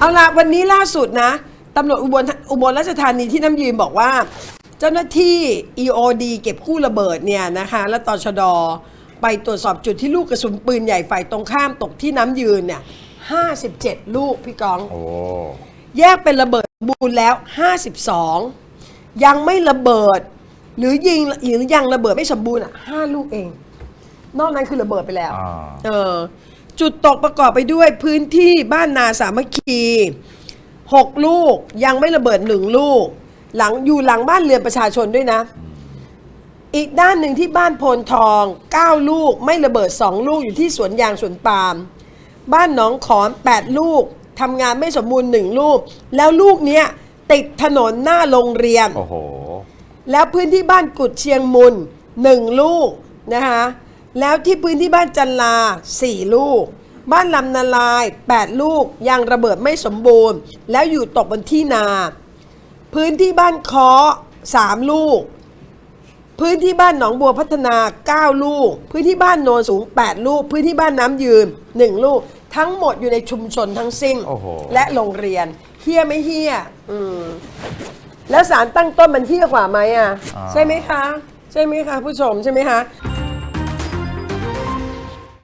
เอาละวันนี้ล่าสุดนะตำรวจอุบลอุบลราชธานีที่น้ำยืนบอกว่า เจ้าหน้าที่ EOD เก็บกู้ระเบิดเนี่ยนะคะและตชดไปตรวจสอบจุดที่ลูกกระสุนปืนใหญ่ฝ่ายตรงข้ามตกที่น้ำยืนเนี่ย57 ลูกพี่กอง โอ้ แยกเป็นระเบิดสมบูรณ์แล้ว 52 ยังไม่ระเบิด หรือยิงหรือยังระเบิดไม่สมบูรณ์อะห้าลูกเอง นอกนั้นคือระเบิดไปแล้ว อ่า เออ จุดตกประกอบไปด้วยพื้นที่บ้านนาสามัคคีหกลูกยังไม่ระเบิดหนึ่งลูก หลังอยู่หลังบ้านเรือนประชาชนด้วยนะ อีกด้านหนึ่งที่บ้านโพนทอง 9 ลูกไม่ระเบิด 2 ลูกอยู่ที่สวนยางสวนปาล์มบ้านหนองขอน 8 ลูกทำงานไม่สมบูรณ์1ลูก แล้วลูกเนี้ยติดถนนหน้าโรงเรียน โอ้โห แล้วพื้นที่บ้านกุดเชียงมุนหนึ่งลูกนะคะ แล้วที่พื้นที่บ้านจันลาสี่ลูก บ้านลำนาลาย 8 ลูกยังระเบิดไม่สมบูรณ์ แล้วอยู่ตกบนที่นา พื้นที่บ้านเคาะสามลูก พื้นที่บ้านหนองบัวพัฒนา 9 ลูก พื้นที่บ้านโนนสูง 8 ลูก พื้นที่บ้านน้ำยืน 1 ลูก ทั้งหมดอยู่ในชุมชนทั้งสิ้น โอ้โห และโรงเรียนเฮี้ยไม่เฮี้ยอืมแล้วสารตั้งต้นมันเที่ยกว่าไหมอะ อ่า ใช่ไหมคะ ใช่ไหมคะ ผู้ชมใช่ไหมคะ